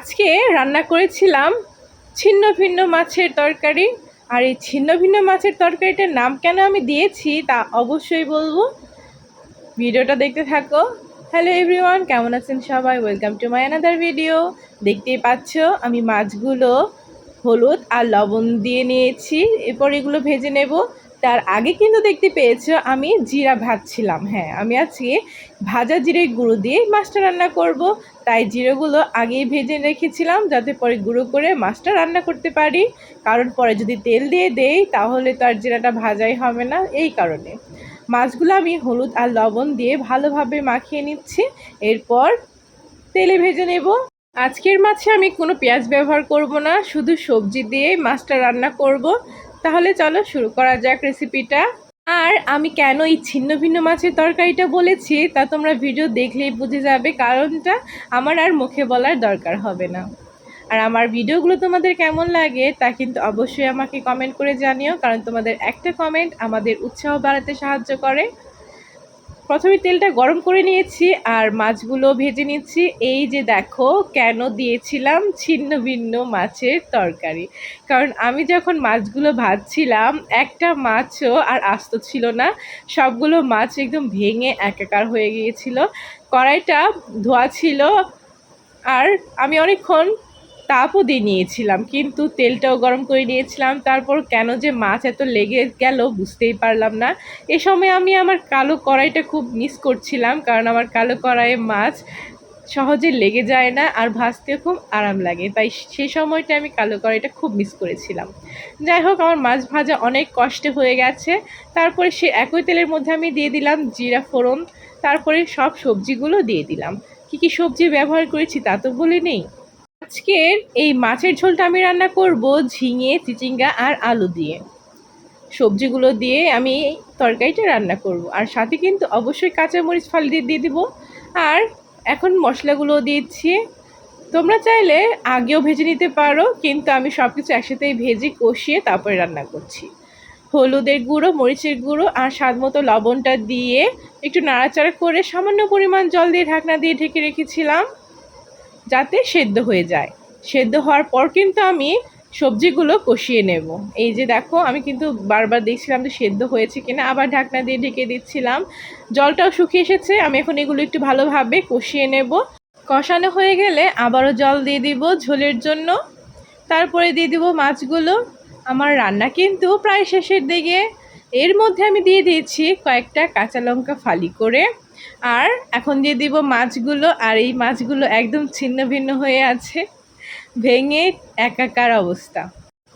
আজকে রান্না করেছিলাম ছিন্ন ভিন্ন মাছের তরকারি। আর এই ছিন্ন ভিন্ন মাছের তরকারিটার নাম কেন আমি দিয়েছি তা অবশ্যই বলব। ভিডিওটা দেখতে থাকো। হ্যালো এভরিওয়ান কেমন আছেন সবাই? Welcome to my another video দেখতেই পাচ্ছ, আমি মাছগুলো হলুদ আর লবণ দিয়ে নিয়েছি। এরপর এগুলো ভেজে নেব। তার আগে কিন্তু দেখতে পেয়েছ আমি জিরা ভাজছিলাম হ্যাঁ। আমি আজকে ভাজা জিরে গুঁড়ো দিয়ে মাছটা রান্না করব। তাই জিরেগুলো আগেই ভেজে রেখেছিলাম যাতে পরে গুঁড়ো করে মাছটা রান্না করতে পারি। কারণ পরে যদি তেল দিয়ে দেই, তাহলে তো আর জিরাটা ভাজাই হবে না এই কারণে। মাছগুলো আমি হলুদ আর লবণ দিয়ে ভালোভাবে মাখিয়ে নিচ্ছি। এরপর তেলে ভেজে নেব। আজকের মাছে আমি কোনো পেঁয়াজ ব্যবহার করব না, শুধু সবজি দিয়ে মাছটা রান্না করব। তাহলে চলো শুরু করা যাক রেসিপিটা আর আমি কেন এই ছিন্ন ভিন্ন মাছের তরকারিটা বলেছি, তা তোমরা ভিডিও দেখলেই বুঝে যাবে, কারণটা আমার আর মুখে বলার দরকার হবে না। আর আমার ভিডিওগুলো তোমাদের কেমন লাগে, তা কিন্তু অবশ্যই আমাকে কমেন্ট করে জানিও, কারণ তোমাদের একটা কমেন্ট আমাদের উৎসাহ বাড়াতে সাহায্য করে। প্রথমে তেলটা গরম করে নিয়েছি আর মাছগুলো ভেজে নিচ্ছি। এই যে দেখো কেন দিয়েছিলাম ছিন্ন ভিন্ন মাছের তরকারি। কারণ আমি যখন মাছগুলো ভাজছিলাম, একটা মাছও আর আস্ত ছিল না। সবগুলো মাছ একদম ভেঙে একাকার হয়ে গিয়েছিল। কড়াইটা ধোয়া ছিল। আর আমি অনেকক্ষণ তাপও দিয়ে নিয়েছিলাম, কিন্তু তেলটাও গরম করে নিয়েছিলাম। তারপর কেন যে মাছ এত লেগে গেল বুঝতেই পারলাম না। এ সময় আমি আমার কালো কড়াইটা খুব মিস করছিলাম, কারণ আমার কালো কড়াইয়ে মাছ সহজে লেগে যায় না আর ভাজতেও খুব আরাম লাগে। তাই সেই সময়টা আমি কালো কড়াইটা খুব মিস করেছিলাম। যাই হোক, আমার মাছ ভাজা অনেক কষ্টে হয়ে গেছে। তারপরে সে একই তেলের মধ্যে আমি দিয়ে দিলাম জিরা ফোড়ন। তারপরে সব সবজিগুলো দিয়ে দিলাম। কি কি সবজি ব্যবহার করেছি তা তো বলে নেই। আজকের এই মাছের ঝোলটা আমি রান্না করব ঝিঙে, চিচিঙ্গা আর আলু দিয়ে। সবজিগুলো দিয়ে আমি তরকারিটা রান্না করব। আর সাথে কিন্তু অবশ্যই কাঁচামরিচ ফালি দিয়ে দিয়ে দেবো। আর এখন মশলাগুলো দিচ্ছি। তোমরা চাইলে আগেও ভেজে নিতে পারো, কিন্তু আমি সব কিছু একসাথেই ভেজে কষিয়ে তারপরে রান্না করছি। হলুদের গুঁড়ো, মরিচের গুঁড়ো আর স্বাদ মতো লবণটা দিয়ে একটু নাড়াচাড়া করে সামান্য পরিমাণ জল দিয়ে ঢাকনা দিয়ে ঢেকে রেখেছিলাম। যাতে সেদ্ধ হয়ে যায়। সেদ্ধ হওয়ার পর কিন্তু আমি সবজিগুলো কষিয়ে নেব। এই যে দেখো, আমি কিন্তু বারবার দেখছিলাম যে সেদ্ধ হয়েছে কিনা, আবার ঢাকনা দিয়ে ঢেকে দিচ্ছিলাম। জলটাও শুকিয়ে এসেছে, আমি এখন এগুলো একটু ভালোভাবে কষিয়ে নেব। কষানো হয়ে গেলে আবারও জল দিয়ে দিব ঝোলের জন্য। তারপরে দিয়ে দিব মাছগুলো। আমার রান্না কিন্তু প্রায় শেষের দিকে। এর মধ্যে আমি দিয়ে দিয়েছি কয়েকটা কাঁচা লঙ্কা ফালি করে। আর এখন দিয়ে দিব মাছগুলো, আর এই মাছগুলো একদম ছিন্ন ভিন্ন হয়ে আছে, ভেঙে একাকার অবস্থা।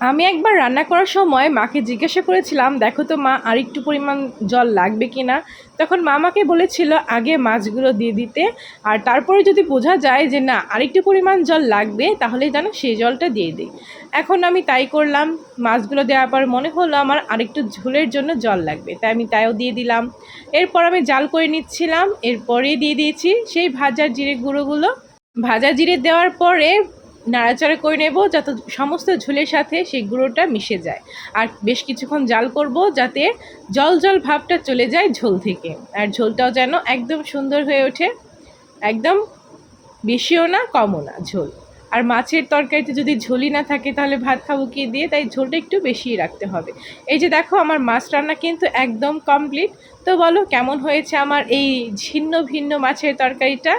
আমি একবার রান্না করার সময় মাকে জিজ্ঞাসা করেছিলাম, দেখো তো মা আর একটু পরিমাণ জল লাগবে কি না? তখন মা আমাকে বলেছিল, আগে মাছগুলো দিয়ে দিতে, আর তারপরে যদি বোঝা যায় যে না, আরেকটু পরিমাণ জল লাগবে তাহলে যেন সেই জলটা দিয়ে দিই। এখন আমি তাই করলাম। মাছগুলো দেওয়ার পর মনে হলো আমার আরেকটু ঝোলের জন্য জল লাগবে, তাই আমি তাইও দিয়ে দিলাম। এরপর আমি জাল করে নিচ্ছিলাম এরপরে দিয়ে দিয়েছি সেই ভাজা জিরে গুঁড়োগুলো। ভাজা জিরে দেওয়ার পরে নাড়াচাড়া করে নেব, যাতে সমস্ত ঝোলের সাথে সেই গুঁড়োটা মিশে যায়। আর বেশ কিছুক্ষণ জাল করব, যাতে জল জল ভাবটা চলে যায় ঝোল থেকে। আর ঝোলটাও যেন একদম সুন্দর হয়ে ওঠে। একদম বেশিও না, কমও না ঝোল। আর মাছের তরকারিতে যদি ঝোলই না থাকে, তাহলে ভাত খাব কি দিয়ে? তাই ঝোলটা একটু বেশিই রাখতে হবে। এই যে দেখো, আমার মাছ রান্না কিন্তু একদম কমপ্লিট তো বলো, কেমন হয়েছে আমার এই ছিন্ন ভিন্ন মাছের তরকারিটা?